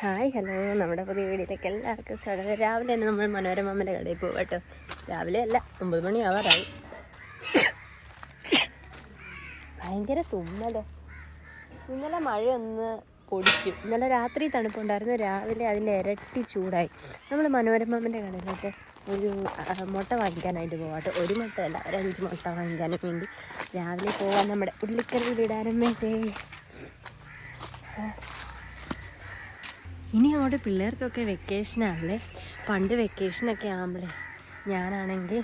Hi hello. നമ്മുടെ പുതിയ വീഡിയോയിലേക്ക് എല്ലാവർക്കും സ്വാഗതം. രാവിലെ തന്നെ നമ്മൾ മനോരമമ്മന്റെ കടയിൽ പോകും കേട്ടോ. രാവിലെ അല്ല ഒമ്പത് മണി ആവാറായി. ഭയങ്കര തുമ്മൽ. ഇന്നലെ മഴ ഒന്ന് പൊടിച്ചു. ഇന്നലെ രാത്രി തണുപ്പുണ്ടായിരുന്നു. രാവിലെ അതിന്റെ ഇരട്ടി ചൂടായി. നമ്മൾ മനോരമമ്മന്റെ കടയിലേക്ക് ഒരു മുട്ട വാങ്ങിക്കാനായിട്ട് പോകാട്ടോ ഒരു മുട്ടയല്ല ഒരു അഞ്ച് മുട്ട വാങ്ങിക്കാനും വേണ്ടി രാവിലെ പോകാൻ നമ്മുടെ ഉള്ളിക്കറിയിൽ ഇടാനും വേണ്ടേ ഇനി അവിടെ പിള്ളേർക്കൊക്കെ വെക്കേഷനാണല്ലേ പണ്ട് വെക്കേഷനൊക്കെ ആകുമ്പോഴേ ഞാനാണെങ്കിൽ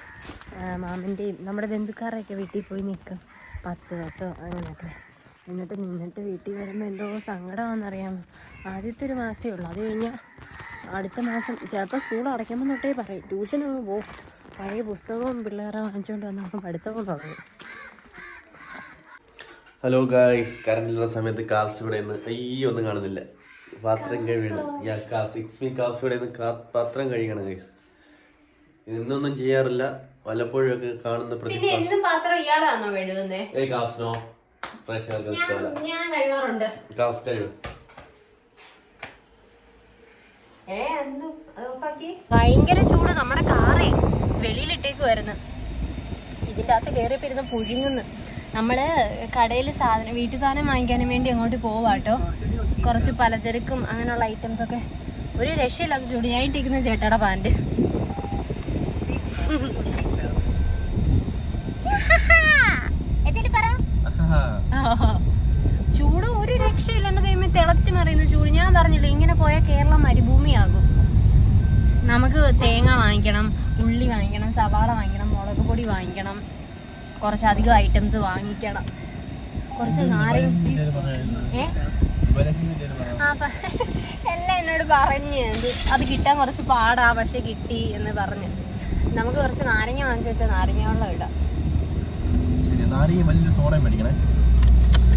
മാമന്റെയും നമ്മുടെ ബന്ധുക്കാരുടെയൊക്കെ വീട്ടിൽ പോയി നിൽക്കും. പത്ത് ദിവസം അങ്ങനെയൊക്കെ. എന്നിട്ട് നിന്നിട്ട് വീട്ടിൽ വരുമ്പോൾ എന്തോ സങ്കടമാണെന്നറിയാമോ? ആദ്യത്തെ ഒരു മാസമേ ഉള്ളൂ. അത് കഴിഞ്ഞാൽ അടുത്ത മാസം ചിലപ്പോൾ സ്കൂൾ അടയ്ക്കുമ്പോൾ തൊട്ടേ പറയും ട്യൂഷൻ പോകും പഴയ പുസ്തകവും പിള്ളേരെ വാങ്ങിച്ചുകൊണ്ട് വന്ന്. നമ്മൾ പഠിത്തവും തുടങ്ങും ഹലോ ഗായ്സ് കറണ്ടിലുള്ള സമയത്ത് കാൽസ് ഇവിടെ നിന്ന് അയ്യോ ഒന്നും കാണുന്നില്ല. പാത്രം കഴുകണം. ഞാൻ സിക്സ് മീ കാൽസ് ഇവിടെ നിന്ന് കാ- പാത്രം കഴുകണം ഗൈസ് ഇന്നൊന്നും ചെയ്യാറില്ല. വല്ലപ്പോഴും ഒക്കെ കാണുന്ന ഭയങ്കര ചൂട്. നമ്മുടെ കാറേ വെളിയിലിട്ടേക്ക് വരുന്നു ഇതിന്റെ അകത്ത് കയറിയപ്പോൾ ഇരുന്ന് പുഴുങ്ങുന്നു. നമ്മൾ കടയിൽ സാധനം വീട്ടു സാധനം വാങ്ങിക്കാനും വേണ്ടി അങ്ങോട്ട് പോവാട്ടോ. കുറച്ച് പലചരക്കും അങ്ങനെയുള്ള ഐറ്റംസ് ഒക്കെ ഒരു രക്ഷയില്ലാത്ത ചുടിയായിട്ടിരിക്കുന്ന ചേട്ടയുടെ പാന്റ് ചൂട് ഒരു രക്ഷയില്ല എന്റെ ദൈവമേ തിളച്ച് മറിയുന്ന ചൂട് ഞാൻ പറഞ്ഞില്ല ഇങ്ങനെ പോയാൽ കേരളം മരുഭൂമിയാകും നമുക്ക് തേങ്ങ വാങ്ങിക്കണം ഉള്ളി വാങ്ങിക്കണം സവാള വാങ്ങിക്കണം മുളക് പൊടി വാങ്ങിക്കണം കുറച്ചധികം ഐറ്റംസ് വാങ്ങിക്കണം കുറച്ച് നാരങ്ങ ഏ എല്ലാം എന്നോട് പറഞ്ഞു. അത് അത് കിട്ടാൻ കുറച്ച് പാടാ പക്ഷെ കിട്ടി എന്ന് പറഞ്ഞു. നമുക്ക് കുറച്ച് നാരങ്ങ വാങ്ങിച്ചു വെച്ചാൽ നാരങ്ങ വെള്ളം ഇടാം.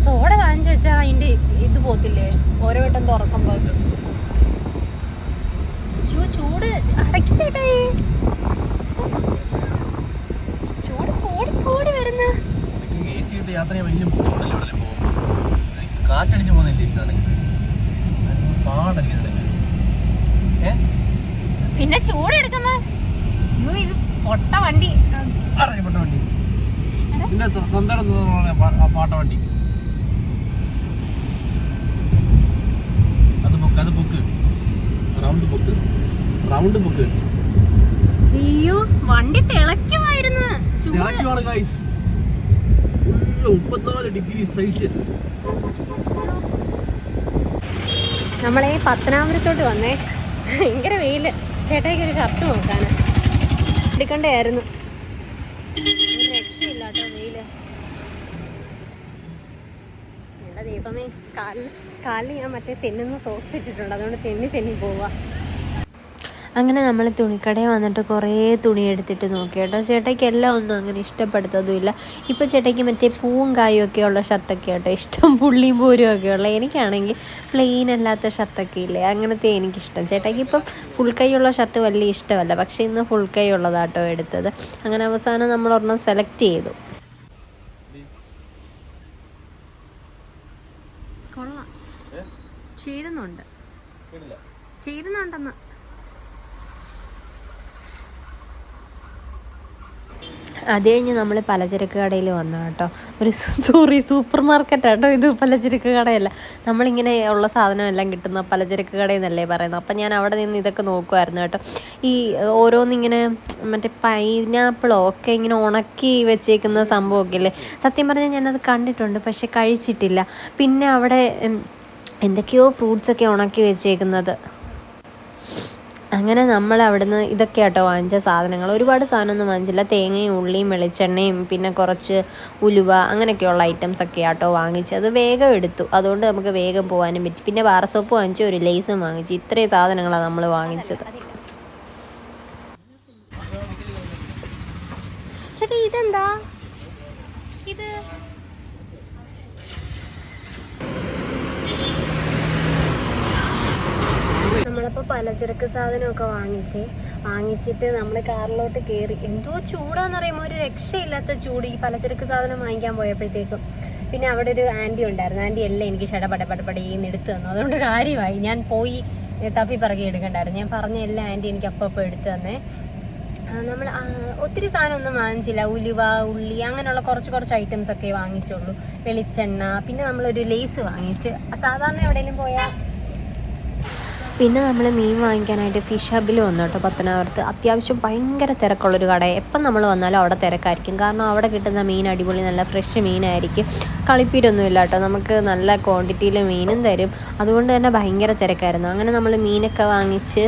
സോഡ വാങ്ങിച്ചു വെച്ചാൽ അതിന്റെ ഇത് പോത്തില്ലേ ഓരോ വട്ടം തുറക്കുമ്പോൾ ഷൂ ചൂട് അടക്കി ചേട്ടേ ചൂട് കൂടി കൂടി വരുന്ന. യാത്ര ചെയ്യാൻ വലിയ ബുദ്ധിമുട്ടല്ലേ ഇവിടെ പോകും കാറ്റടിച്ച് പോകുന്നില്ല ഇഷ്ടമാണ് പാടടിക്കുന്നുണ്ട് പിന്നെ ചൂട് ഇത് പൊട്ട വണ്ടി. അറിയപ്പെട്ട വണ്ടി? പിന്നെ തൊന്തടം പാട്ട വണ്ടി. അത് ബുക്ക് അത് book round book round book അയ്യോ വണ്ടി തിളക്കുമായിരുന്നു തിളക്കുവാണ് ഗൈസ് മുപ്പത്തിനാല് ഡിഗ്രി സെൽഷ്യസ്. നമ്മളെ പത്തനാപുരത്തോട്ട് വന്നേ. ഭയങ്കര വെയിൽ. ചേട്ടായിക്ക് ഒരു ഷർട്ട് നോക്കാന്. എടുക്കണ്ടായിരുന്നു. രക്ഷയില്ല കേട്ടോ വെയിൽ. ദൈവമേ കാലിൽ കാലിൽ ഞാൻ മറ്റേ തെന്നുന്ന സോക്സ് ഇട്ടിട്ടുണ്ട്. അതുകൊണ്ട് തെന്നി തെന്നി പോവാ. അങ്ങനെ നമ്മൾ തുണിക്കടയിൽ വന്നിട്ട് കുറേ തുണി എടുത്തിട്ട് നോക്കി കേട്ടോ. ചേട്ടയ്ക്ക് എല്ലാം ഒന്നും അങ്ങനെ ഇഷ്ടപ്പെടുത്തതുമില്ല. ഇപ്പോൾ ചേട്ടയ്ക്ക് മറ്റേ പൂവും കായും ഒക്കെ ഉള്ള ഷർട്ടൊക്കെ കേട്ടോ. ഇഷ്ടം പുള്ളിയും പൂരും ഒക്കെ ഉള്ള. എനിക്കാണെങ്കിൽ പ്ലെയിൻ അല്ലാത്ത ഷർട്ടൊക്കെ ഇല്ലേ? അങ്ങനത്തെ എനിക്കിഷ്ടം. ചേട്ടയ്ക്ക് ഇപ്പം ഫുൾ കൈയുള്ള ഷർട്ട് വലിയ ഇഷ്ടമല്ല. പക്ഷേ ഇന്ന് ഫുൾ കൈ ഉള്ളതാട്ടോ എടുത്തത്. അങ്ങനെ അവസാനം നമ്മൾ ഒരെണ്ണം സെലക്ട് ചെയ്തു. കൊള്ളാം. ചേരുന്നുണ്ട്. ചേരുന്നുണ്ടെന്ന്. അത് കഴിഞ്ഞ് നമ്മൾ പലചരക്ക് കടയിൽ വന്നു കേട്ടോ. ഒരു സോറി സൂപ്പർ മാർക്കറ്റ് കേട്ടോ ഇത് പലചരക്ക് കടയല്ല. നമ്മളിങ്ങനെ ഉള്ള സാധനം എല്ലാം കിട്ടുന്ന പലചരക്ക് കടയിൽ നിന്നല്ലേ പറയുന്നത്. അപ്പം ഞാൻ അവിടെ നിന്ന് ഇതൊക്കെ നോക്കുമായിരുന്നു കേട്ടോ. ഈ ഓരോന്നിങ്ങനെ മറ്റേ പൈനാപ്പിളോ ഒക്കെ ഇങ്ങനെ ഉണക്കി വെച്ചേക്കുന്ന സംഭവമൊക്കെ അല്ലേ സത്യം പറഞ്ഞാൽ ഞാനത് കണ്ടിട്ടുണ്ട് പക്ഷെ കഴിച്ചിട്ടില്ല. പിന്നെ അവിടെ എന്തൊക്കെയോ ഫ്രൂട്ട്സൊക്കെ ഉണക്കി വെച്ചേക്കുന്നത്. അങ്ങനെ നമ്മൾ അവിടുന്ന് ഇതൊക്കെ ആട്ടോ വാങ്ങിച്ച സാധനങ്ങൾ. ഒരുപാട് സാധനമൊന്നും വാങ്ങിച്ചില്ല. തേങ്ങയും ഉള്ളിയും വെളിച്ചെണ്ണയും പിന്നെ കുറച്ച് ഉലുവ അങ്ങനെയൊക്കെയുള്ള ഐറ്റംസ് ഒക്കെ ആട്ടോ വാങ്ങിച്ചത് വേഗം എടുത്തു. അതുകൊണ്ട് നമുക്ക് വേഗം പോകാനും പറ്റി. പിന്നെ വാറ സോപ്പ് വാങ്ങിച്ചു ഒരു ലേസും വാങ്ങിച്ചു. ഇത്രയും സാധനങ്ങളാണ് നമ്മൾ വാങ്ങിച്ചത്. ചേട്ടാ ഇതെന്താ? ഇത് നമ്മളിപ്പോൾ പലചരക്ക് സാധനമൊക്കെ വാങ്ങിച്ച് വാങ്ങിച്ചിട്ട് നമ്മൾ കാറിലോട്ട് കയറി എന്തോ ചൂടാന്ന് പറയുമ്പോൾ ഒരു രക്ഷയില്ലാത്ത ചൂട് ഈ പലചരക്ക് സാധനം വാങ്ങിക്കാൻ പോയപ്പോഴത്തേക്കും. പിന്നെ അവിടെ ഒരു ആന്റി ഉണ്ടായിരുന്നു. ആന്റി എല്ലാം എനിക്ക് ഷടപടപടപടി എടുത്തു തന്നു. അതുകൊണ്ട് കാര്യമായി. ഞാൻ പോയി തപ്പി പിറകെ എടുക്കണ്ടായിരുന്നു. ഞാൻ പറഞ്ഞ എല്ലാം ആന്റി എനിക്ക് അപ്പം അപ്പം എടുത്തു തന്നേ. നമ്മൾ ഒത്തിരി സാധനമൊന്നും വാങ്ങിച്ചില്ല. ഉലുവ ഉള്ളി അങ്ങനെയുള്ള കുറച്ച് കുറച്ച് ഐറ്റംസ് ഒക്കെ വാങ്ങിച്ചുള്ളൂ. വെളിച്ചെണ്ണ പിന്നെ നമ്മളൊരു ലേസ് വാങ്ങിച്ച്. സാധാരണ എവിടെയെങ്കിലും പോയാൽ പിന്നെ നമ്മൾ മീൻ വാങ്ങിക്കാനായിട്ട് ഫിഷ് ഹബിൽ വന്നു കേട്ടോ പത്തനാപുരത്ത്. അത്യാവശ്യം ഭയങ്കര തിരക്കുള്ളൊരു കട എപ്പം നമ്മൾ വന്നാലും അവിടെ തിരക്കായിരിക്കും. കാരണം അവിടെ കിട്ടുന്ന മീൻ അടിപൊളി നല്ല ഫ്രഷ് മീനായിരിക്കും. കളിപ്പീരൊന്നുമില്ല കേട്ടോ. നമുക്ക് നല്ല ക്വാണ്ടിറ്റിയിൽ മീനും തരും. അതുകൊണ്ട് തന്നെ ഭയങ്കര തിരക്കായിരുന്നു. അങ്ങനെ നമ്മൾ മീനൊക്കെ വാങ്ങിച്ച്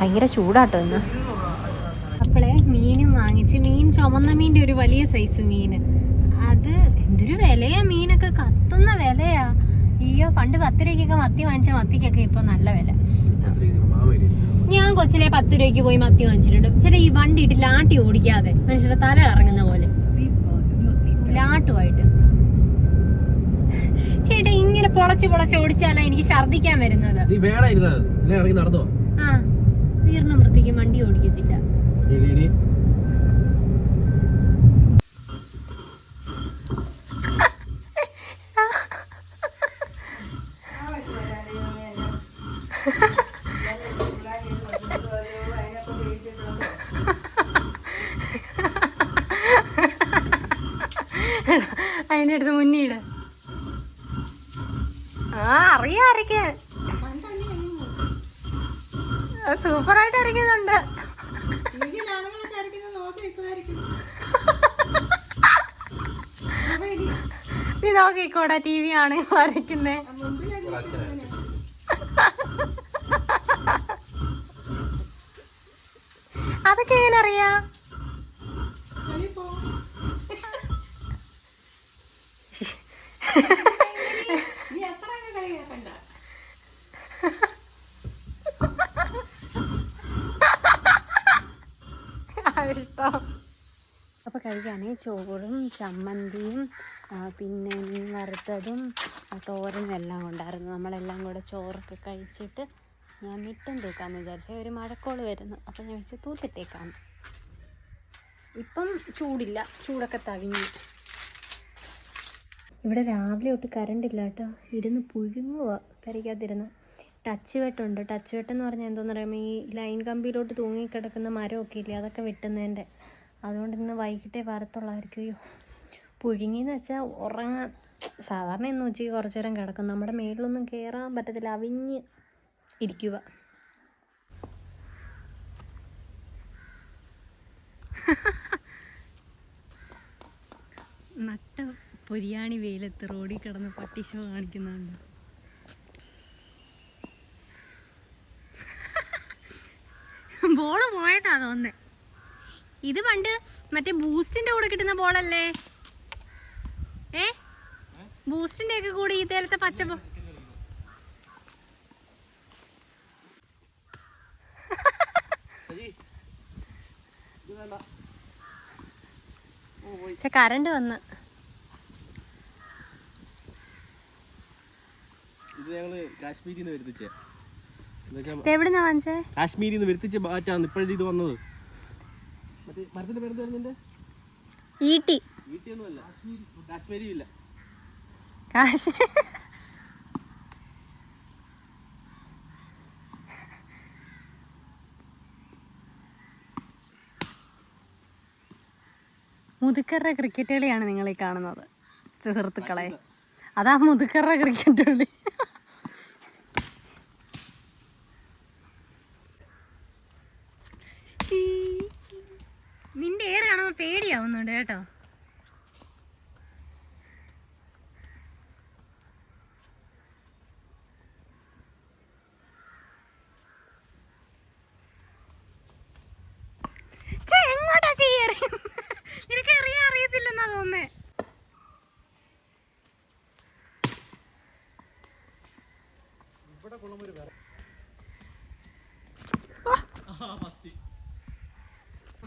ഭയങ്കര ചൂടാട്ടോ ഇന്ന്. അപ്പോളെ മീനും വാങ്ങിച്ച് മീൻ ചുമന്ന മീന്റെ ഒരു വലിയ സൈസ് മീൻ അത് എന്തൊരു വിലയാ മീനൊക്കെ. കത്തുന്ന വിലയാ. അയ്യോ പണ്ട് പത്ത് രൂപയ്ക്കൊക്കെ മത്തി വാങ്ങിച്ച മത്തിക്കൊക്കെ ഇപ്പോൾ നല്ല വില. ഞാൻ കൊച്ചിലെ പത്ത് രൂപയ്ക്ക് പോയി മത്തി വാങ്ങിച്ചിട്ടുണ്ട്. ചേട്ടാ ഈ വണ്ടി ഇട്ട് ലാട്ടി ഓടിക്കാതെ. മനുഷ്യരെ തല കറങ്ങുന്ന പോലെ. ലാട്ടുമായിട്ട്. ചേട്ടാ ഇങ്ങനെ പൊളച്ച് പൊളച്ച് ഓടിച്ചാലാ എനിക്ക് ഛർദിക്കാൻ വരുന്നത്. ആ വീറിനും വൃത്തിക്ക് വണ്ടി ഓടിക്കത്തില്ല. ഇനി അതിന്റെ അടുത്ത് ഇട. ആ അറിയാം അരയ്ക്കാൻ സൂപ്പറായിട്ട് അരയ്ക്കുന്നുണ്ട്. നീ നോക്കിക്കോടാ ടി വി ആണ് വരയ്ക്കുന്നേ. അതൊക്കെ എങ്ങനെ അറിയാ? കഴിക്കാനേ ചോറും ചമ്മന്തിയും പിന്നെ വറുത്തതും തോരനും എല്ലാം ഉണ്ടായിരുന്നു. നമ്മളെല്ലാം കൂടെ ചോറൊക്കെ കഴിച്ചിട്ട് ഞാൻ മിറ്റം തൂക്കാമെന്ന് വിചാരിച്ചാൽ ഒരു മഴക്കോൾ വരുന്നു. അപ്പോൾ ഞാൻ വെച്ച് തൂത്തിട്ടേക്കാം. ഇപ്പം ചൂടില്ല. ചൂടൊക്കെ തവിഞ്ഞു. ഇവിടെ രാവിലെ തൊട്ട് കറണ്ട് ഇല്ല കേട്ടോ. ഇരുന്ന് പുഴുങ്ങുക പെരയ്ക്കകത്തിരുന്ന്. ടച്ച് വെട്ടുണ്ട് ടച്ച് വെട്ടെന്ന് പറഞ്ഞാൽ എന്തോന്ന് പറയുമ്പോൾ ഈ ലൈൻ കമ്പിയിലോട്ട് തൂങ്ങിക്കിടക്കുന്ന മരമൊക്കെ ഇല്ലേ? അതൊക്കെ വെട്ടുന്നതിന്റെ. അതുകൊണ്ട് ഇന്ന് വൈകിട്ടേ വരത്തുള്ളായിരിക്കും അയ്യോ പുഴുങ്ങിയെന്ന് വെച്ചാൽ ഉറങ്ങാൻ സാധാരണ ഇന്ന് ഉച്ചയ്ക്ക് കുറച്ചു നേരം കിടക്കും. നമ്മുടെ മേളിലൊന്നും കയറാൻ പറ്റത്തില്ല. അവിഞ്ഞ് ഇരിക്കുക. നട്ട പൊരിയാണി വെയിലത്ത് റോഡിൽ കിടന്ന് പട്ടി ഷോ കാണിക്കുന്നുണ്ട്. ബോൾ പോയതാ തോന്നേ ഇത് പണ്ട് മറ്റേ ബൂസ്റ്റിന്റെ കൂടെ കിട്ടുന്ന ബോളല്ലേ? ഏ? ബൂസ്റ്റിന്റെ ഒക്കെ കൂടെ ഈ തേലത്തെ പച്ച ബോ- ഛെ, കറണ്ട് വന്ന്. ഇത് ഞങ്ങൾ വരുത്തിച്ചേ. എവിടുന്നാ വാങ്ങിച്ചേ? കാശ്മീരിന്ന് വരുത്തിച്ച് മാറ്റാന്ന് ബാറ്റാണ് ഇപ്പോഴേ ഇത് വന്നത്? മരത്തിന്റെ പേര് ഈട്ടി. ഇല്ല മുതുക്കരുടെ ക്രിക്കറ്റ് കളിയാണ് നിങ്ങൾ ഈ കാണുന്നത് സുഹൃത്തുക്കളെ. അതാ മുതുക്കരുടെ ക്രിക്കറ്റ് കളി. നിന്റെ ഏറെ കാണുമ്പോൾ പേടിയാവുന്നുണ്ട് കേട്ടോ. എങ്ങോട്ടാ? നിനക്ക് എറിയാൻ അറിയത്തില്ലെന്നാ തോന്നുന്നേ.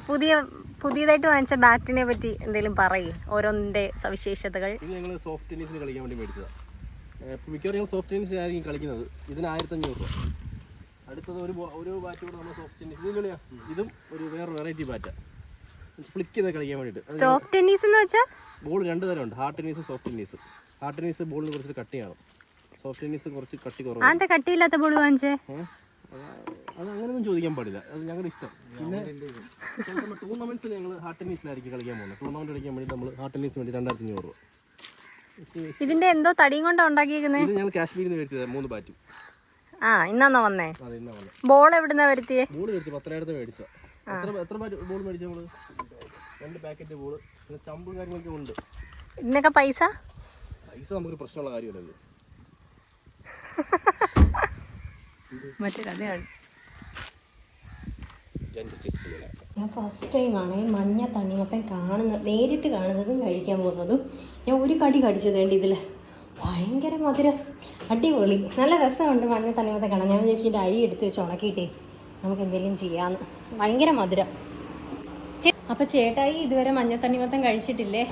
പുതിയ പുതിയതായിട്ട് വാങ്ങിച്ച ബാറ്റിനെ പറ്റി എന്തെങ്കിലും പറയേ. ഓരോന്നിന്റെ സവിശേഷതകൾ. ഞങ്ങൾ സോഫ്റ്റ് ടെന്നീസിന് കളിക്കാൻ വേണ്ടി മേടിച്ചതാണ് മിക്കവാറും ഞങ്ങൾ സോഫ്റ്റ് ടെന്നീസ് ആയിരിക്കും കളിക്കുന്നത്. ഇതിന് ആയിരത്തഞ്ഞൂറ് രൂപ. അടുത്തത് ഒരു ഒരു ബാറ്റ് കൂടെ നമ്മൾ സോഫ്റ്റ് ടെന്നീസ് ഇത് കളിയാ. ഇതും ഒരു വേറെ വെറൈറ്റി ബാറ്റാ ഫ്ലിക്ക് ചെയ്ത് കളിക്കാൻ വേണ്ടിയിട്ട്. സോഫ്റ്റ് ടെന്നീസ് എന്ന് വെച്ചാൽ ബോൾ രണ്ട് തരമുണ്ട് ഹാർഡ് ടെന്നീസും സോഫ്റ്റ് ടെന്നീസും ഹാർഡ് ടെന്നീസ് ബോളിന് കുറച്ച് കട്ടിയാണ്. സോഫ്റ്റ് ടെന്നീസ് കുറച്ച് കട്ടി കുറവ് കട്ടിയില്ലാത്ത ബോൾ വാങ്ങിച്ചേ? അത് അങ്ങനെയൊന്നും ചോദിക്കാൻ പാടില്ല. അത് ഞങ്ങളുടെ ഇഷ്ടം. പിന്നെ ടൂർണമെന്റ്സിൽ ഞങ്ങൾ ഹാർട്ട് ടെന്നീസിലായിരിക്കും കളിക്കാൻ പോകുന്നത് ടൂർണമെന്റ് കളിക്കാൻ വേണ്ടി നമ്മൾ ഹാർട്ട് ടെന്നീസിന് വേണ്ടി രണ്ടായിരത്തി അഞ്ഞൂറ് രൂപ. ഇതിന്റെ എന്തോ തടിയും കൊണ്ടാ ഉണ്ടാക്കിയിരിക്കുന്നത് ഇത് ഞങ്ങൾ കാശ്മീരിൽ നിന്ന് വരുത്തിയത് മൂന്ന് ബാറ്റും. ആ ഇന്നാന്നോ വന്നേ? അത് ഇന്നാ വന്നത് ബോൾ എവിടുന്നാ വരുത്തിയേ? ബോൾ വരുത്തി പത്തനായിരത്തെ മേടിച്ച എത്ര എത്ര ബാറ്റ് ബോൾ മേടിച്ച നമ്മൾ? രണ്ട് പാക്കറ്റ് ബോൾ പിന്നെ സ്റ്റമ്പും കാര്യങ്ങളൊക്കെ ഉണ്ട്. ഇതിനൊക്കെ പൈസ? പൈസ നമുക്ക് പ്രശ്നമുള്ള കാര്യമല്ലല്ലോ. മറ്റേ അതെയാണ് ഞാൻ ഫസ്റ്റ് ടൈമാണ് മഞ്ഞ തണ്ണിമത്തൻ കാണുന്നത് നേരിട്ട് കാണുന്നതും കഴിക്കാൻ പോകുന്നതും ഞാൻ ഒരു കടി കടിച്ചു തേണ്ടി ഇതിൽ ഭയങ്കര മധുരം. അടിപൊളി. നല്ല രസമുണ്ട് മഞ്ഞ തണ്ണിമത്തൻ കാണാൻ. ഞാൻ ചേച്ചിന്റെ അരി എടുത്ത് വെച്ച് ഉണക്കിയിട്ടേ നമുക്ക് എന്തെങ്കിലും ചെയ്യാമെന്ന് ഭയങ്കര മധുരം. അപ്പം ചേട്ടായി ഇതുവരെ മഞ്ഞ തണ്ണിമത്തൻ കഴിച്ചിട്ടില്ലേ?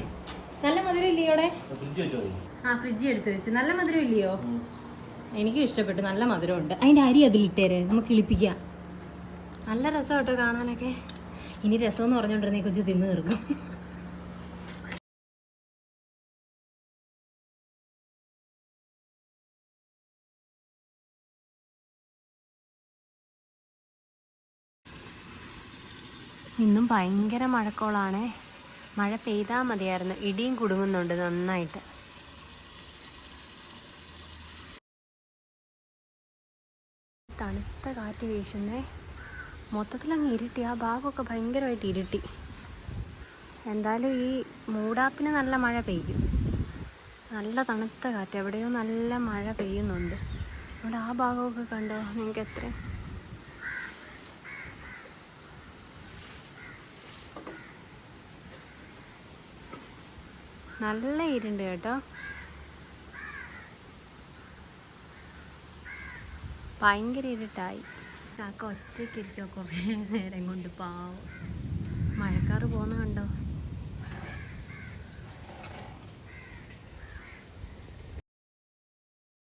നല്ല മധുരം ഇല്ലയോടെ ഫ്രിഡ്ജ് വെച്ചോ? ആ ഫ്രിഡ്ജ് എടുത്ത് വെച്ച്. നല്ല മധുരം ഇല്ലയോ? എനിക്കും ഇഷ്ടപ്പെട്ടു. നല്ല മധുരമുണ്ട്. അതിന്റെ അരി അതിലിട്ടേരെ. നമുക്ക് കിളിപ്പിക്കാം. നല്ല രസം കേട്ടോ കാണാനൊക്കെ. ഇനി രസം എന്ന് പറഞ്ഞുകൊണ്ടിരുന്നേ കുഞ്ഞ് തിന്നു തീർക്കും. ഇന്നും ഭയങ്കര മഴക്കോളാണേ. മഴ പെയ്താൽ മതിയായിരുന്നു. ഇടിയും കുടുങ്ങുന്നുണ്ട് നന്നായിട്ട്. തണുത്ത കാറ്റ് വീശുന്നേ. മൊത്തത്തിലങ്ങ് ഇരുട്ടി. ആ ഭാഗമൊക്കെ ഭയങ്കരമായിട്ട് ഇരുട്ടി. എന്തായാലും ഈ മൂടാപ്പിന് നല്ല മഴ പെയ്യും. നല്ല തണുത്ത കാറ്റ്. എവിടെയോ നല്ല മഴ പെയ്യുന്നുണ്ട്. അവിടെ ആ ഭാഗമൊക്കെ കണ്ടോ? നിങ്ങൾക്ക് എത്ര നല്ല ഇരുണ്ട് കേട്ടോ. ഭയങ്കര ഇരുട്ടായി. ചാക്ക ഒറ്റയ്ക്ക് ഇരിക്കോ കുറേ നേരം കൊണ്ട് പാവം. മഴക്കാറ് പോകുന്ന കണ്ടോ?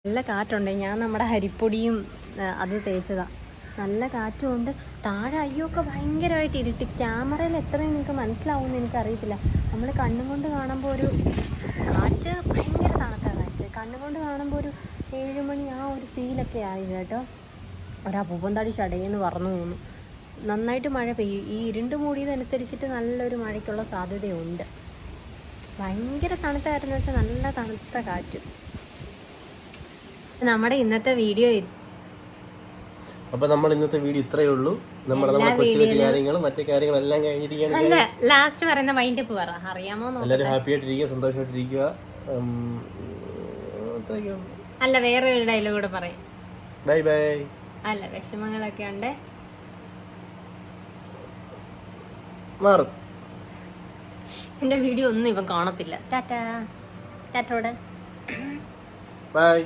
നല്ല കാറ്റുണ്ട്. ഞാൻ നമ്മുടെ ഹരിപ്പൊടിയും അത് തേച്ചതാ. നല്ല കാറ്റുമുണ്ട്. താഴെ അയ്യൊക്കെ ഭയങ്കരമായിട്ട് ഇരുട്ടി. ക്യാമറയിൽ എത്രയും നിങ്ങൾക്ക് മനസ്സിലാവുമെന്ന് എനിക്കറിയത്തില്ല. നമ്മൾ കണ്ണും കൊണ്ട് കാണുമ്പോൾ ഒരു കാറ്റ് ഭയങ്കര തണുത്ത കാറ്റ് കണ്ണും കൊണ്ട് കാണുമ്പോൾ ഒരു ഏഴുമണി ആ ഒരു ഫീലൊക്കെ ആയി കേട്ടോ. ഒരപ്പൂപ്പൻ തടി ചടയെന്ന് പറഞ്ഞു തോന്നുന്നു നന്നായിട്ട് മഴ പെയ്യും. ഈ ഇരുണ്ട് മൂടിയതനുസരിച്ചിട്ട് നല്ലൊരു മഴയ്ക്കുള്ള സാധ്യതയുണ്ട്. ഭയങ്കര തണുത്ത കാറ്റെന്ന് വെച്ചാൽ നല്ല തണുത്ത കാറ്റ്. നമ്മുടെ ഇന്നത്തെ വീഡിയോ അപ്പൊ നമ്മൾ ഇന്നത്തെ വീഡിയോ ഇത്രയേ ഉള്ളൂ. നമ്മൾ നമ്മുടെ കൊച്ചു കൊച്ചു കാര്യങ്ങളും മറ്റു കാര്യങ്ങളെല്ലാം കഴിഞ്ഞിരിക്കുകയാണ്. അല്ല ലാസ്റ്റ് പറയുന്ന മൈൻഡ് അപ്പ് പറ. അറിയാമോ എല്ലാവരും ഹാപ്പി ആയിട്ടിരിക്കുക സന്തോഷമായിട്ടിരിക്കുക. അല്ല വേറെ ഒരു ഡയലോഗ് കൂടെ പറയാം. ബൈ ബൈ അല്ല വിഷമങ്ങളൊക്കെ ഉണ്ട്. മാറും. എന്റെ വീഡിയോ ഒന്നും ഇവൻ കാണത്തില്ല. ടാറ്റാ. ടാറ്റോടെ ബൈ